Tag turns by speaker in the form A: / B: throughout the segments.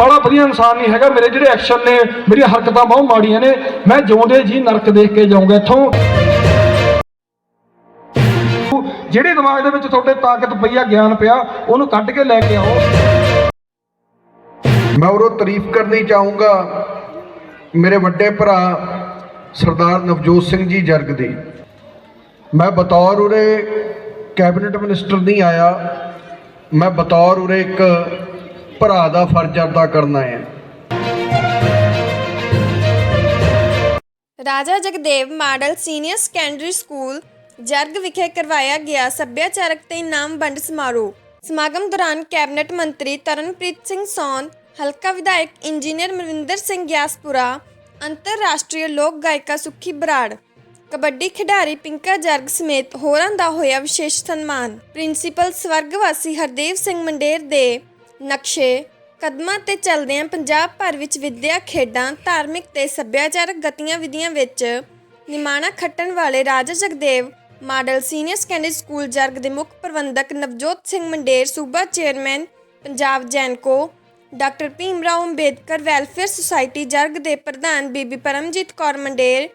A: ਬੜਾ ਵਧੀਆ ਇਨਸਾਨ ਨਹੀਂ ਹੈਗਾ। ਮੇਰੇ ਜਿਹੜੇ ਐਕਸ਼ਨ ਨੇ, ਮੇਰੀਆਂ ਹਰਕਤਾਂ ਬਹੁਤ ਮਾੜੀਆਂ ਨੇ। ਮੈਂ ਜਿਉਂਦੇ ਜੀ ਨਰਕ ਦੇਖ ਕੇ ਜਾਊਂਗਾ ਇੱਥੋਂ। ਜਿਹੜੇ ਦਿਮਾਗ ਦੇ ਵਿੱਚ ਤੁਹਾਡੇ ਤਾਕਤ ਪਈ ਗਿਆਨ ਪਿਆ, ਉਹਨੂੰ ਕੱਢ ਕੇ ਲੈ ਕੇ ਆਓ।
B: ਮੈਂ ਉਰੋਂ ਤਾਰੀਫ ਕਰਨੀ ਚਾਹੂੰਗਾ ਮੇਰੇ ਵੱਡੇ ਭਰਾ ਸਰਦਾਰ ਨਵਜੋਤ ਸਿੰਘ ਜੀ ਜਰਗ ਦੀ। ਮੈਂ ਬਤੌਰ ਉਰੇ ਕੈਬਨਿਟ ਮਿਨਿਸਟਰ ਨਹੀਂ ਆਇਆ। ਮੈਂ ਬਤੌਰ ਉਰੇ ਇੱਕ ਭਰਾ ਦਾ ਫਰਜ਼ ਅਦਾ ਕਰਨਾ ਹੈ।
C: Raja Jagdev model senior secondary school Jarg ਵਿਖੇ ਕਰਵਾਇਆ ਗਿਆ ਸੱਭਿਆਚਾਰਕ ਤੇ ਇਨਾਮ ਵੰਡ ਸਮਾਰੋਹ। ਸਮਾਗਮ ਦੌਰਾਨ ਕੈਬਨਿਟ ਮੰਤਰੀ ਤਰਨਪ੍ਰੀਤ ਸਿੰਘ ਸੌਨ, ਹਲਕਾ ਵਿਧਾਇਕ ਇੰਜੀਨੀਅਰ ਮਨਵਿੰਦਰ ਸਿੰਘ ਗਿਆਸਪੁਰਾ, ਅੰਤਰਰਾਸ਼ਟਰੀ ਲੋਕ ਗਾਇਕਾ ਸੁਖੀ ਬਰਾੜ, ਕਬੱਡੀ ਖਿਡਾਰੀ ਪਿੰਕਾ ਜਰਗ ਸਮੇਤ ਹੋਰਾਂ ਦਾ ਹੋਇਆ ਵਿਸ਼ੇਸ਼ ਸਨਮਾਨ। ਪ੍ਰਿੰਸੀਪਲ ਸਵਰਗਵਾਸੀ ਹਰਦੇਵ ਸਿੰਘ ਮੰਡੇਰ ਦੇ ਨਕਸ਼ੇ, ਕਦਮਾਂ ਤੇ ਚੱਲਦਿਆਂ ਪੰਜਾਬ ਭਰ ਵਿੱਚ ਵਿੱਦਿਆ ਖੇਡਾਂ, ਧਾਰਮਿਕ ਤੇ ਸੱਭਿਆਚਾਰਕ ਗਤੀਵਿਧੀਆਂ ਵਿੱਚ ਨਿਮਾਣਾ ਖੱਟਣ ਵਾਲੇ Raja Jagdev, model senior secondary school Jarg ਦੇ ਮੁੱਖ ਪ੍ਰਬੰਧਕ ਨਵਜੋਤ ਸਿੰਘ ਮੰਡੇਰ, ਸੂਬਾ chairman Punjab Genco, doctor Bhim Rao Ambedkar, welfare society Jarg ਦੇ ਪ੍ਰਧਾਨ ਬੀਬੀ ਪਰਮਜੀਤ ਕੌਰ ਮੰਡੇਰ,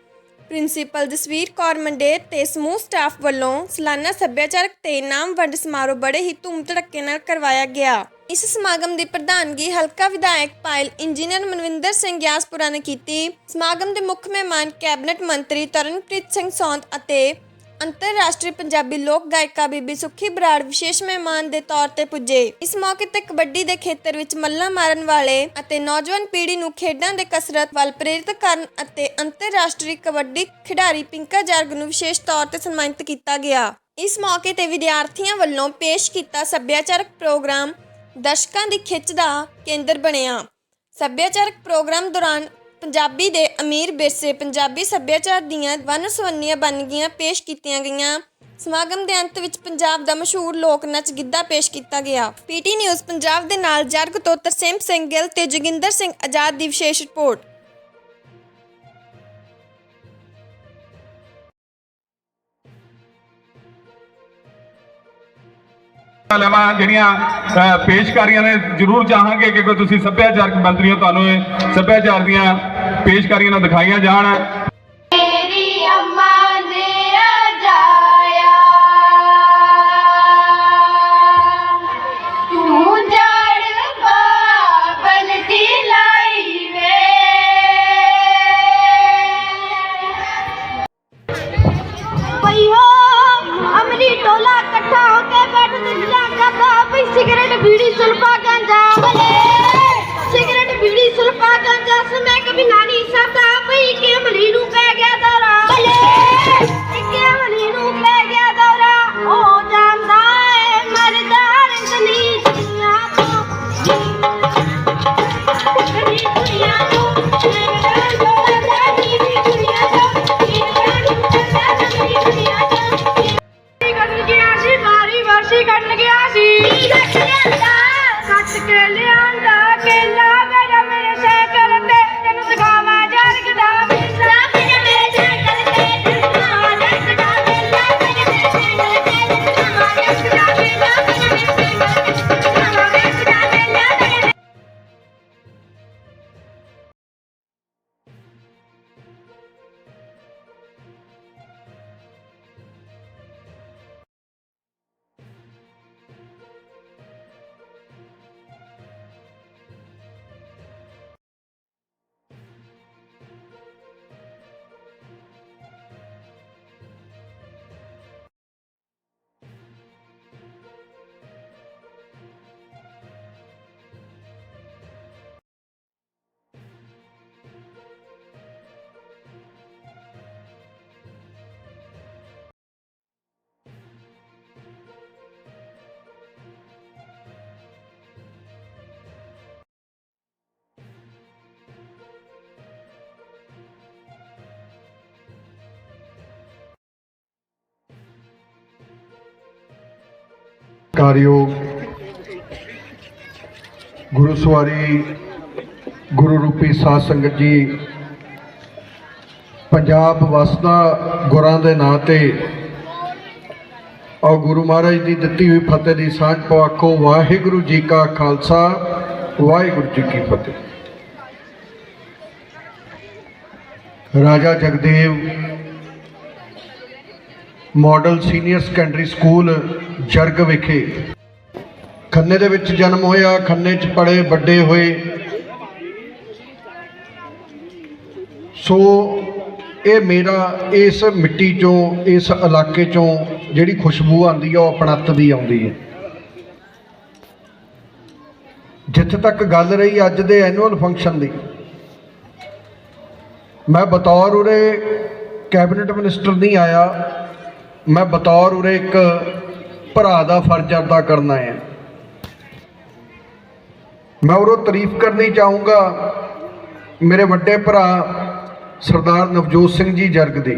C: ਪ੍ਰਿੰਸੀਪਲ ਜਸਵੀਰ ਕੌਰ ਮੰਡੇਰ ਤੇ ਸਮੂਹ ਸਟਾਫ ਵੱਲੋਂ ਸਾਲਾਨਾ ਸੱਭਿਆਚਾਰਕ ਤੇ ਇਨਾਮ ਵੰਡ ਸਮਾਰੋਹ ਬੜੇ ਹੀ ਧੂਮ ਧੜੱਕੇ ਨਾਲ ਕਰਵਾਇਆ ਗਿਆ। ਇਸ ਸਮਾਗਮ ਦੀ ਪ੍ਰਧਾਨਗੀ ਹਲਕਾ ਵਿਧਾਇਕ ਪਾਇਲ ਇੰਜੀਨੀਅਰ ਮਨਵਿੰਦਰ ਸਿੰਘ ਗਿਆਸਪੁਰਾ ਨੇ ਕੀਤੀ। ਸਮਾਗਮ ਦੇ ਮੁੱਖ ਮਹਿਮਾਨ ਕੈਬਨਿਟ ਮੰਤਰੀ ਤਰਨਪ੍ਰੀਤ ਸਿੰਘ ਸੌਂਦ ਅਤੇ ਅੰਤਰਰਾਸ਼ਟਰੀ ਪੰਜਾਬੀ ਲੋਕ ਗਾਇਕਾ ਬੀਬੀ ਸੁੱਖੀ ਬਰਾੜ ਵਿਸ਼ੇਸ਼ ਮਹਿਮਾਨ ਦੇ ਤੌਰ ਤੇ ਪੁੱਜੇ। ਇਸ ਮੌਕੇ ਤੇ ਕਬੱਡੀ ਦੇ ਖੇਤਰ ਵਿੱਚ ਮੱਲਾਂ ਮਾਰਨ ਵਾਲੇ ਅਤੇ ਨੌਜਵਾਨ ਪੀੜ੍ਹੀ ਨੂੰ ਖੇਡਾਂ ਦੇ ਕਸਰਤ ਵੱਲ ਪ੍ਰੇਰਿਤ ਕਰਨ ਅਤੇ ਅੰਤਰਰਾਸ਼ਟਰੀ ਕਬੱਡੀ ਖਿਡਾਰੀ ਪਿੰਕਾ ਜਰਗ ਨੂੰ ਵਿਸ਼ੇਸ਼ ਤੌਰ ਤੇ ਸਨਮਾਨਿਤ ਕੀਤਾ ਗਿਆ। ਇਸ ਮੌਕੇ ਤੇ ਵਿਦਿਆਰਥੀਆਂ ਵੱਲੋਂ ਪੇਸ਼ ਕੀਤਾ ਸੱਭਿਆਚਾਰਕ ਪ੍ਰੋਗਰਾਮ ਦਰਸ਼ਕਾਂ ਦੀ ਖਿੱਚ ਦਾ ਕੇਂਦਰ ਬਣਿਆ। ਸੱਭਿਆਚਾਰਕ ਪ੍ਰੋਗਰਾਮ ਦੌਰਾਨ ਪੰਜਾਬੀ ਦੇ ਅਮੀਰ ਵਿਰਸੇ ਪੰਜਾਬੀ ਸੱਭਿਆਚਾਰ ਦੀਆਂ ਵੰਨ-ਸੁਵੰਨੀਆਂ ਵੰਨਗੀਆਂ ਪੇਸ਼ ਕੀਤੀਆਂ ਗਈਆਂ। ਸਮਾਗਮ ਦੇ ਅੰਤ ਵਿੱਚ ਪੰਜਾਬ ਦਾ ਮਸ਼ਹੂਰ ਲੋਕ ਨੱਚ ਗਿੱਧਾ ਪੇਸ਼ ਕੀਤਾ ਗਿਆ। ਪੀਟੀ ਨਿਊਜ਼ ਪੰਜਾਬ ਦੇ ਨਾਲ ਜਰਗ ਤੋਂ ਤਰਸੇਮ ਸਿੰਘ ਗਿੱਲ ਤੇ ਜੋਗਿੰਦਰ ਸਿੰਘ ਆਜ਼ਾਦ ਦੀ ਵਿਸ਼ੇਸ਼ ਰਿਪੋਰਟ।
D: ਲਵਾਂ ਜਿਹੜੀਆਂ ਪੇਸ਼ਕਾਰੀਆਂ ਨੇ ਜ਼ਰੂਰ ਚਾਹਾਂਗੇ ਕਿ ਕੋਈ ਤੁਸੀਂ ਸੱਭਿਆਚਾਰਕ ਮੰਤਰੀਓ ਤੁਹਾਨੂੰ ਇਹ ਸੱਭਿਆਚਾਰ ਦੀਆਂ ਪੇਸ਼ਕਾਰੀਆਂ ਨਾਲ ਦਿਖਾਈਆਂ ਜਾਣ।
B: ਕਾਰਿਓ, ਗੁਰੂ ਸਵਾਰੀ, ਗੁਰੂ ਰੂਪੀ ਸਾਧ ਸੰਗਤ ਜੀ, ਪੰਜਾਬ ਵਸਦਾ ਗੁਰਾਂ ਦੇ ਨਾਂ ਤੇ ਔਰ ਗੁਰੂ ਮਹਾਰਾਜ ਦੀ ਦਿੱਤੀ ਹੋਈ ਫਤਿਹ ਦੀ ਸਾਂਝ ਪਵਾਖੋ ਵਾਹਿਗੁਰੂ ਜੀ ਕਾ ਖਾਲਸਾ, ਵਾਹਿਗੁਰੂ ਜੀ ਕੀ ਫਤਿਹ। Raja Jagdev model senior secondary school Jarg ਵਿਖੇ। ਖੰਨੇ ਦੇ ਵਿੱਚ ਜਨਮ ਹੋਇਆ, ਖੰਨੇ 'ਚ ਪੜੇ ਵੱਡੇ ਹੋਏ। ਸੋ ਇਹ ਮੇਰਾ ਇਸ ਮਿੱਟੀ ਚੋਂ, ਇਸ ਇਲਾਕੇ ਚੋਂ ਜਿਹੜੀ ਖੁਸ਼ਬੂ ਆਉਂਦੀ ਹੈ ਉਹ ਆਪਣਤ ਦੀ ਆਉਂਦੀ ਹੈ। ਜਿੱਥੇ ਤੱਕ ਗੱਲ ਰਹੀ ਅੱਜ ਦੇ ਐਨੂਅਲ ਫੰਕਸ਼ਨ ਦੀ, ਮੈਂ ਬਤੌਰ ਉਰੇ ਕੈਬਨਿਟ ਮਿਨਿਸਟਰ ਨਹੀਂ ਆਇਆ। ਮੈਂ ਬਤੌਰ ਉਰੇ ਇੱਕ ਭਰਾ ਦਾ ਫਰਜ਼ ਅਦਾ ਕਰਨਾ ਹੈ ਮੈਂ ਉਰੋਂ ਤਾਰੀਫ ਕਰਨੀ ਚਾਹੂੰਗਾ ਮੇਰੇ ਵੱਡੇ ਭਰਾ ਸਰਦਾਰ ਨਵਜੋਤ ਸਿੰਘ ਜੀ ਜਰਗ ਦੀ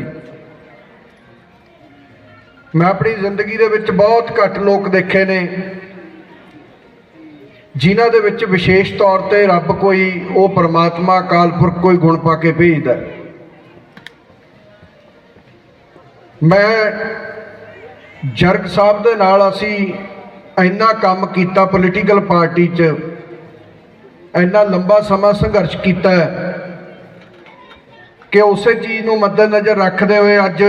B: ਮੈਂ ਆਪਣੀ ਜ਼ਿੰਦਗੀ ਦੇ ਵਿੱਚ ਬਹੁਤ ਘੱਟ ਲੋਕ ਦੇਖੇ ਨੇ, ਜਿਨ੍ਹਾਂ ਦੇ ਵਿੱਚ ਵਿਸ਼ੇਸ਼ ਤੌਰ ਤੇ ਰੱਬ ਕੋਈ, ਉਹ ਪਰਮਾਤਮਾ, ਅਕਾਲ ਪੁਰਖ ਕੋਈ ਗੁਣ ਪਾ ਕੇ ਭੇਜਦਾ ਹੈ। ਮੈਂ ਜਰਗ ਸਾਹਿਬ ਦੇ ਨਾਲ ਅਸੀਂ ਇੰਨਾ ਕੰਮ ਕੀਤਾ ਪੋਲੀਟੀਕਲ ਪਾਰਟੀ 'ਚ, ਇੰਨਾ ਲੰਬਾ ਸਮਾਂ ਸੰਘਰਸ਼ ਕੀਤਾ ਕਿ ਉਸੇ ਚੀਜ਼ ਨੂੰ ਮੱਦੇਨਜ਼ਰ ਰੱਖਦੇ ਹੋਏ ਅੱਜ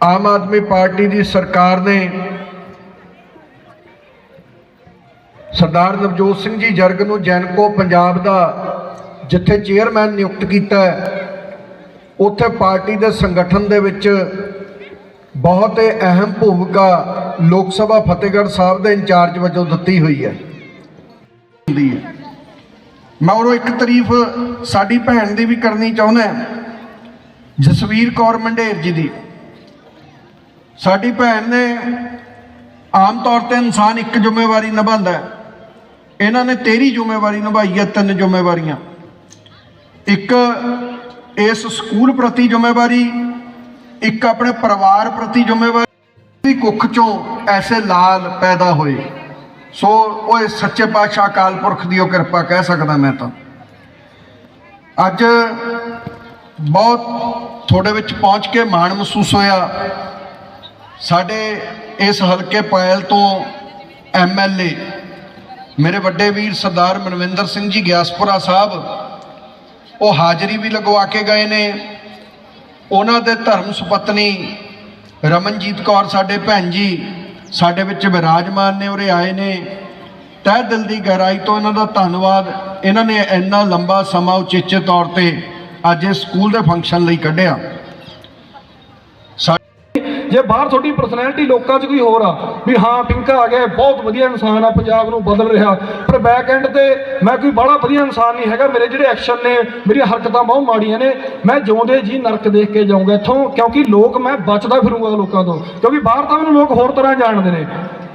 B: ਆਮ ਆਦਮੀ ਪਾਰਟੀ ਦੀ ਸਰਕਾਰ ਨੇ ਸਰਦਾਰ ਨਵਜੋਤ ਸਿੰਘ ਜੀ ਜਰਗ ਨੂੰ ਜੈਨਕੋ ਪੰਜਾਬ ਦਾ ਜਿੱਥੇ ਚੇਅਰਮੈਨ ਨਿਯੁਕਤ ਕੀਤਾ ਹੈ ਉੱਥੇ ਪਾਰਟੀ ਦੇ ਸੰਗਠਨ ਦੇ ਵਿੱਚ ਬਹੁਤ ਅਹਿਮ ਭੂਮਿਕਾ ਲੋਕ ਸਭਾ ਫਤਿਹਗੜ੍ਹ ਸਾਹਿਬ ਦੇ ਇੰਚਾਰਜ ਵਜੋਂ ਦਿੱਤੀ ਹੋਈ ਹੈ। ਹੁੰਦੀ ਹੈ। ਮੈਂ ਉਹਨੂੰ ਇੱਕ ਤਾਰੀਫ ਸਾਡੀ ਭੈਣ ਦੀ ਵੀ ਕਰਨੀ ਚਾਹੁੰਦਾ ਜਸਵੀਰ ਕੌਰ ਮੰਡੇਰ ਜੀ ਦੀ। ਸਾਡੀ ਭੈਣ ਨੇ ਆਮ ਤੌਰ ਤੇ ਇਨਸਾਨ ਇੱਕ ਜ਼ਿੰਮੇਵਾਰੀ ਨਿਭਾਉਂਦਾ ਹੈ। ਇਹਨਾਂ ਨੇ ਤੇਰੀ ਜ਼ਿੰਮੇਵਾਰੀ ਨਿਭਾਈ ਹੈ, ਤਿੰਨ ਜ਼ਿੰਮੇਵਾਰੀਆਂ। ਇੱਕ ਇਸ ਸਕੂਲ ਪ੍ਰਤੀ ਜ਼ਿੰਮੇਵਾਰੀ, ਇੱਕ ਆਪਣੇ ਪਰਿਵਾਰ ਪ੍ਰਤੀ ਜ਼ਿੰਮੇਵਾਰੀ ਦੀ ਕੁੱਖ ਚੋਂ ਐਸੇ ਲਾਲ ਪੈਦਾ ਹੋਏ। ਸੋ ਉਹ ਸੱਚੇ ਪਾਤਸ਼ਾਹ ਅਕਾਲ ਪੁਰਖ ਦੀ ਉਹ ਕਿਰਪਾ ਕਹਿ ਸਕਦਾ ਮੈਂ ਤਾਂ। ਅੱਜ ਬਹੁਤ ਤੁਹਾਡੇ ਵਿੱਚ ਪਹੁੰਚ ਕੇ ਮਾਣ ਮਹਿਸੂਸ ਹੋਇਆ। ਸਾਡੇ ਇਸ ਹਲਕੇ ਪਾਇਲ ਤੋਂ ਐਮਐਲਏ ਮੇਰੇ ਵੱਡੇ ਵੀਰ ਸਰਦਾਰ ਮਨਵਿੰਦਰ ਸਿੰਘ ਜੀ ਗਿਆਸਪੁਰਾ ਸਾਹਿਬ ਉਹ ਹਾਜ਼ਰੀ ਵੀ ਲਗਵਾ ਕੇ ਗਏ ਨੇ। ਉਹਨਾਂ ਦੇ ਧਰਮ ਸੁਪਤਨੀ ਰਮਨਜੀਤ ਕੌਰ ਸਾਡੇ ਭੈਣ ਜੀ, ਸਾਡੇ ਵਿੱਚ ਵਿਰਾਜਮਾਨ ਨੇ ਉਰੇ ਆਏ ਨੇ। ਤਹਿ ਦਿਲ ਦੀ ਗਹਿਰਾਈ ਤੋਂ ਇਹਨਾਂ ਦਾ ਧੰਨਵਾਦ। ਇਹਨਾਂ ਨੇ ਇੰਨਾ ਲੰਬਾ ਸਮਾਂ ਉਚੇਚੇ ਤੌਰ ਤੇ ਅੱਜ ਇਸ ਸਕੂਲ ਦੇ ਫੰਕਸ਼ਨ ਲਈ ਕੱਢਿਆ।
A: ਜੇ ਬਾਹਰ ਤੁਹਾਡੀ ਪਰਸਨੈਲਿਟੀ ਲੋਕਾਂ 'ਚ ਕੋਈ ਹੋਰ ਆ, ਵੀ ਹਾਂ ਪਿੰਕਾ ਆ ਗਿਆ, ਬਹੁਤ ਵਧੀਆ ਇਨਸਾਨ ਆ, ਪੰਜਾਬ ਨੂੰ ਬਦਲ ਰਿਹਾ। ਪਰ ਬੈਕ ਐਂਡ ਤੇ ਮੈਂ ਕੋਈ ਬੜਾ ਵਧੀਆ ਇਨਸਾਨ ਨਹੀਂ ਹੈਗਾ, ਮੇਰੇ ਜਿਹੜੇ ਐਕਸ਼ਨ ਨੇ, ਮੇਰੀਆਂ ਹਰਕਤਾਂ ਬਹੁਤ ਮਾੜੀਆਂ ਨੇ, ਮੈਂ ਜਿਉਂਦੇ ਜੀ ਨਰਕ ਦੇਖ ਕੇ ਜਾਊਂਗਾ ਇੱਥੋਂ, ਕਿਉਂਕਿ ਲੋਕ ਮੈਂ ਬਚਦਾ ਫਿਰੂੰਗਾ ਲੋਕਾਂ ਤੋਂ, ਕਿਉਂਕਿ ਬਾਹਰ ਤਾਂ ਮੈਨੂੰ ਲੋਕ ਹੋਰ ਤਰ੍ਹਾਂ ਜਾਣਦੇ ਨੇ।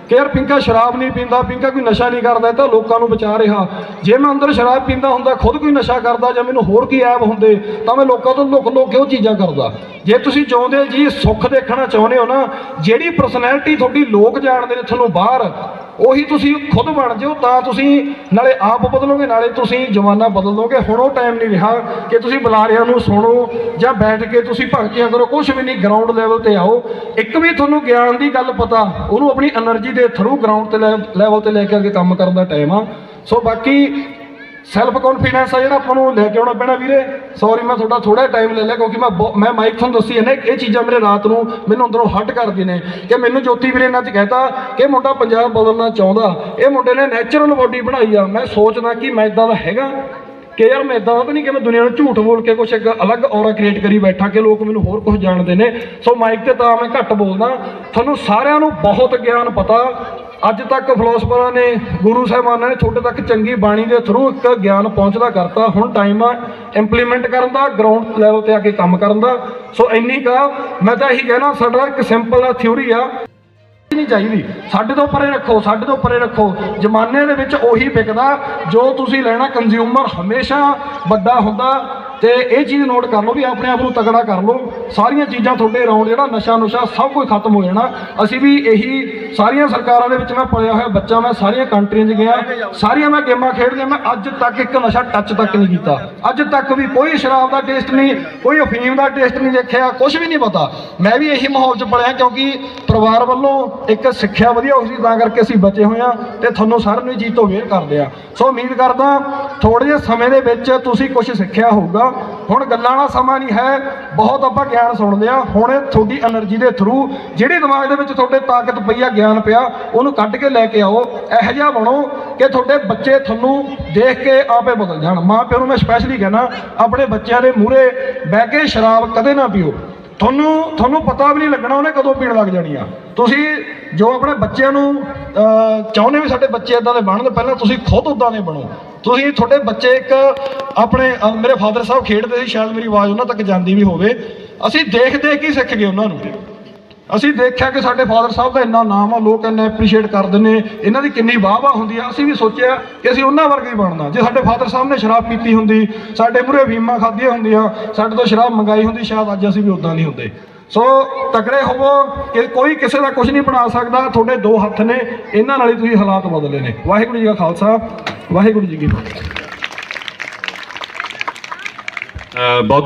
A: ਕਿ ਯਾਰ ਪਿੰਕਾ ਸ਼ਰਾਬ ਨਹੀਂ ਪੀਂਦਾ, ਪਿੰਕਾ ਕੋਈ ਨਸ਼ਾ ਨਹੀਂ ਕਰਦਾ, ਇਹ ਤਾਂ ਲੋਕਾਂ ਨੂੰ ਬਚਾ ਰਿਹਾ। ਜੇ ਮੈਂ ਅੰਦਰ ਸ਼ਰਾਬ ਪੀਂਦਾ ਹੁੰਦਾ, ਖੁਦ ਕੋਈ ਨਸ਼ਾ ਕਰਦਾ, ਜਾਂ ਮੈਨੂੰ ਹੋਰ ਕੀ ਐਬ ਹੁੰਦੇ, ਤਾਂ ਮੈਂ ਲੋਕਾਂ ਤੋਂ ਲੁਕ ਲੁਕ ਕੇ ਉਹ ਚੀਜ਼ਾਂ ਕਰਦਾ। ਜੇ ਤੁਸੀਂ ਚਾਹੁੰਦੇ ਜੀ, ਸੁੱਖ ਦੇਖਣਾ ਚਾਹੁੰਦੇ ਹੋ ਨਾ, ਜਿਹੜੀ ਪਰਸਨੈਲਿਟੀ ਤੁਹਾਡੀ ਲੋਕ ਜਾਣਦੇ ਨੇ ਤੁਹਾਨੂੰ ਬਾਹਰ ਉਹੀ ਤੁਸੀਂ ਖੁਦ ਬਣ ਜਿਓ, ਤਾਂ ਤੁਸੀਂ ਨਾਲੇ ਆਪ ਬਦਲੋਗੇ, ਨਾਲੇ ਤੁਸੀਂ ਜਮਾਨਾ ਬਦਲ ਦੋਗੇ ਹੁਣ ਉਹ ਟਾਈਮ ਨਹੀਂ ਰਿਹਾ ਕਿ ਤੁਸੀਂ ਬੁਲਾਰਿਆਂ ਨੂੰ ਸੁਣੋ ਜਾਂ ਬੈਠ ਕੇ ਤੁਸੀਂ ਭਗਤੀਆਂ ਕਰੋ ਕੁਝ ਵੀ ਨਹੀਂ ਗਰਾਊਂਡ ਲੈਵਲ ਤੇ ਆਓ। ਇੱਕ ਵੀ ਤੁਹਾਨੂੰ ਗਿਆਨ ਦੀ ਗੱਲ ਪਤਾ, ਉਹਨੂੰ ਆਪਣੀ એનર્ਜੀ ਦੇ ਥਰੂ ਗਰਾਊਂਡ ਤੇ ਲੈਵਲ ਤੇ ਲੈ ਕੇ ਆ ਕੇ ਕੰਮ ਕਰਨ ਦਾ ਟਾਈਮ ਆ। ਸੋ ਬਾਕੀ ਸੈਲਫ ਕੌਨਫੀਡੈਂਸ ਆ ਜਿਹੜਾ ਆਪਾਂ ਨੂੰ ਲੈ ਕੇ ਆਉਣਾ ਪੈਣਾ ਵੀਰੇ। ਸੌਰੀ ਮੈਂ ਤੁਹਾਡਾ ਥੋੜਾ ਟਾਈਮ ਲੈ ਲਿਆ ਕਿਉਂਕਿ ਮੈਂ ਬਹੁ- ਮੈਂ ਮਾਈਕ ਤੁਹਾਨੂੰ ਦੱਸੀ ਹੈ ਨਾ ਇਹ ਚੀਜ਼ਾਂ ਮੇਰੇ ਰਾਤ ਨੂੰ ਮੈਨੂੰ ਅੰਦਰੋਂ ਹਟ ਕਰਦੀਆਂ ਨੇ। ਕਿ ਮੈਨੂੰ ਜੋਤੀ ਵੀਰੇ ਨੇ ਅੱਜ ਕਹਿਤਾ ਕਿ ਇਹ ਮੁੰਡਾ ਪੰਜਾਬ ਬਦਲਣਾ ਚਾਹੁੰਦਾ। ਇਹ ਮੁੰਡੇ ਨੇ ਨੈਚੁਰਲ ਬੋਡੀ ਬਣਾਈ ਆ। ਮੈਂ ਸੋਚਦਾ ਕਿ ਮੈਂ ਇਦਾਂ ਦਾ ਹੈਗਾ ਕਿ ਯਾਰ ਮੈਂ ਇਦਾਂ ਦਾ ਤਾਂ ਨਹੀਂ ਕਿ ਮੈਂ ਦੁਨੀਆ ਨੂੰ ਝੂਠ ਬੋਲ ਕੇ ਕੁਝ ਇੱਕ ਅਲੱਗ ਔਰਾ ਕ੍ਰੀਏਟ ਕਰੀ ਬੈਠਾ ਕਿ ਲੋਕ ਮੈਨੂੰ ਹੋਰ ਕੁਝ ਜਾਣਦੇ ਨੇ। ਸੋ ਮਾਈਕ ਤੇ ਤਾਂ ਮੈਂ ਘੱਟ ਬੋਲਦਾ। ਤੁਹਾਨੂੰ ਸਾਰਿਆਂ ਨੂੰ ਬਹੁਤ ਗਿਆਨ ਪਤਾ ਅੱਜ ਤੱਕ ਫਿਲਾਸਫਰਾਂ ਨੇ, ਗੁਰੂ ਸਾਹਿਬਾਨਾਂ ਨੇ ਤੁਹਾਡੇ ਤੱਕ ਚੰਗੀ ਬਾਣੀ ਦੇ ਥਰੂ ਇੱਕ ਗਿਆਨ ਪਹੁੰਚਦਾ ਕਰਤਾ। ਹੁਣ ਟਾਈਮ ਆ ਇੰਪਲੀਮੈਂਟ ਕਰਨ ਦਾ ਗਰਾਊਂਡ ਲੈਵਲ ਤੇ ਆ ਕੇ ਕੰਮ ਕਰਨ ਦਾ। ਸੋ ਇੰਨੀ ਕਾ ਮੈਂ ਤਾਂ ਇਹੀ ਕਹਿਣਾ, ਸਾਡਾ ਇੱਕ ਸਿੰਪਲ ਥਿਉਰੀ ਆ। ਨਹੀਂ ਚਾਹੀਦੀ। ਸਾਡੇ ਤੋਂ ਪਰੇ ਰੱਖੋ, ਸਾਡੇ ਤੋਂ ਪਰੇ ਰੱਖੋ। ਜ਼ਮਾਨੇ ਦੇ ਵਿੱਚ ਉਹੀ ਵਿਕਦਾ ਜੋ ਤੁਸੀਂ ਲੈਣਾ ਕੰਜ਼ਿਊਮਰ ਹਮੇਸ਼ਾ ਵੱਡਾ ਹੁੰਦਾ। ਤੇ ਇਹ ਚੀਜ਼ ਨੋਟ ਕਰ ਲਓ ਵੀ ਆਪਣੇ ਆਪ ਨੂੰ ਤਗੜਾ ਕਰ ਲਓ। ਸਾਰੀਆਂ ਚੀਜ਼ਾਂ ਤੁਹਾਡੇ ਅਰਾਊਂਡ ਜਿਹੜਾ ਨਸ਼ਾ ਨੁਸ਼ਾ ਸਭ ਕੁਝ ਖਤਮ ਹੋ ਜਾਣਾ। ਅਸੀਂ ਵੀ ਇਹੀ ਸਾਰੀਆਂ ਸਰਕਾਰਾਂ ਦੇ ਵਿੱਚ ਮੈਂ ਪੜਿਆ ਹੋਇਆ ਬੱਚਾ, ਮੈਂ ਸਾਰੀਆਂ ਕੰਟਰੀਆਂ 'ਚ ਗਿਆ। ਸਾਰੀਆਂ ਮੈਂ ਗੇਮਾਂ ਖੇਡਦੀਆਂ ਮੈਂ ਅੱਜ ਤੱਕ ਇੱਕ ਨਸ਼ਾ ਟੱਚ ਤੱਕ ਨਹੀਂ ਕੀਤਾ। ਅੱਜ ਤੱਕ ਵੀ ਕੋਈ ਸ਼ਰਾਬ ਦਾ ਟੇਸਟ ਨਹੀਂ, ਕੋਈ ਅਫੀਮ ਦਾ ਟੇਸਟ ਨਹੀਂ ਦੇਖਿਆ ਕੁਝ ਵੀ ਨਹੀਂ ਪਤਾ। ਮੈਂ ਵੀ ਇਹੀ ਮਾਹੌਲ 'ਚ ਪੜਿਆ ਕਿਉਂਕਿ ਪਰਿਵਾਰ ਵੱਲੋਂ ਇੱਕ ਸਿੱਖਿਆ ਵਧੀਆ ਹੋਈ ਸੀ ਤਾਂ ਕਰਕੇ ਅਸੀਂ ਬਚੇ ਹੋਏ ਆ ਤੇ ਤੁਹਾਨੂੰ ਸਾਰਿਆਂ ਨੂੰ ਇਹ ਚੀਜ਼ ਤੋਂ ਅਵੇਅਰ ਕਰਦੇ ਆ ਸੋ ਉਮੀਦ ਕਰਦਾ ਥੋੜੇ ਜਿਹੇ ਸਮੇਂ ਦੇ ਵਿੱਚ ਤੁਸੀਂ ਕੁਝ ਸਿੱਖਿਆ ਹੋਊਗਾ। ਨਾਲ ਹੁਣ ਗੱਲਾਂ ਦਾ ਸਮਾਂ ਨਹੀਂ ਹੈ, ਬਹੁਤ ਆਪਾਂ ਗਿਆਨ ਸੁਣਦੇ ਆ ਹੁਣ ਤੁਹਾਡੀ એનર્ਜੀ ਦੇ ਥਰੂ ਜਿਹੜੀ ਦਿਮਾਗ ਦੇ ਵਿੱਚ ਤੁਹਾਡੇ ਤਾਕਤ ਪਈ ਆ, ਗਿਆਨ ਪਿਆ, ਉਹਨੂੰ ਕੱਢ ਕੇ ਲੈ ਕੇ ਆਓ। ਇਹੋ ਜਿਹਾ ਬਣੋ ਕਿ ਤੁਹਾਡੇ ਬੱਚੇ ਤੁਹਾਨੂੰ ਦੇਖ ਕੇ ਆਪੇ ਬਦਲ ਜਾਣ। ਮਾਂ ਪਿਓ ਨੂੰ ਮੈਂ ਸਪੈਸ਼ਲੀ ਕਹਿਣਾ, ਆਪਣੇ ਬੱਚਿਆਂ ਦੇ ਮੂਹਰੇ ਬਹਿ ਕੇ ਸ਼ਰਾਬ ਕਦੇ ਨਾ ਪੀਓ। ਤੁਹਾਨੂੰ ਤੁਹਾਨੂੰ ਪਤਾ ਵੀ ਨਹੀਂ ਲੱਗਣਾ ਉਹਨੇ ਕਦੋਂ ਪੀਣ ਲੱਗ ਜਾਣੀ ਆ। ਤੁਸੀਂ ਜੋ ਆਪਣੇ ਬੱਚਿਆਂ ਨੂੰ ਚਾਹੁੰਦੇ ਵੀ ਸਾਡੇ ਬੱਚੇ ਇਦਾਂ ਦੇ ਬਣਨ, ਪਹਿਲਾਂ ਤੁਸੀਂ ਖੁਦ ਉਦਾਂ ਦੇ ਬਣੋ। ਤੁਸੀਂ ਤੁਹਾਡੇ ਬੱਚੇ ਇੱਕ ਆਪਣੇ ਮੇਰੇ ਫਾਦਰ ਸਾਹਿਬ ਖੇਡਦੇ ਸੀ, ਸ਼ਾਇਦ ਮੇਰੀ ਆਵਾਜ਼ ਉਹਨਾਂ ਤੱਕ ਜਾਂਦੀ ਵੀ ਹੋਵੇ। ਅਸੀਂ ਦੇਖ ਦੇਖ ਕੇ ਹੀ ਸਿੱਖ ਗਏ ਉਹਨਾਂ ਨੂੰ? ਅਸੀਂ ਦੇਖਿਆ ਕਿ ਸਾਡੇ ਫਾਦਰ ਸਾਹਿਬ ਦਾ ਇੰਨਾ ਨਾਮ ਆ, ਲੋਕ ਇੰਨੇ ਐਪਰੀਸ਼ੀਏਟ ਕਰਦੇ ਨੇ, ਇਹਨਾਂ ਦੀ ਕਿੰਨੀ ਵਾਹ ਵਾਹ ਹੁੰਦੀ ਆ। ਅਸੀਂ ਵੀ ਸੋਚਿਆ ਕਿ ਅਸੀਂ ਉਹਨਾਂ ਵਰਗੇ ਹੀ ਬਣਨਾ। ਜੇ ਸਾਡੇ ਫਾਦਰ ਸਾਹਿਬ ਨੇ ਸ਼ਰਾਬ ਪੀਤੀ ਹੁੰਦੀ, ਸਾਡੇ ਮੂਹਰੇ ਬੀਮਾ ਖਾਧੀਆਂ ਹੁੰਦੀਆਂ, ਸਾਡੇ ਤੋਂ ਸ਼ਰਾਬ ਮੰਗਾਈ ਹੁੰਦੀ, ਸ਼ਾਇਦ ਅੱਜ ਅਸੀਂ ਵੀ ਉਦਾਂ ਨਹੀਂ ਹੁੰਦੇ। ਸੋ ਤਕੜੇ ਹੋਵੋ ਕਿ ਕੋਈ ਕਿਸੇ ਦਾ ਕੁਝ ਨਹੀਂ ਬਣਾ ਸਕਦਾ। ਤੁਹਾਡੇ ਦੋ ਹੱਥ ਨੇ, ਇਹਨਾਂ ਨਾਲ ਹੀ ਤੁਸੀਂ ਹਾਲਾਤ ਬਦਲੇ ਨੇ। ਵਾਹਿਗੁਰੂ ਜੀ ਕਾ ਖਾਲਸਾ, ਵਾਹਿਗੁਰੂ ਜੀ ਕੀ ਫਤਿਹ।
D: ਬਹੁਤ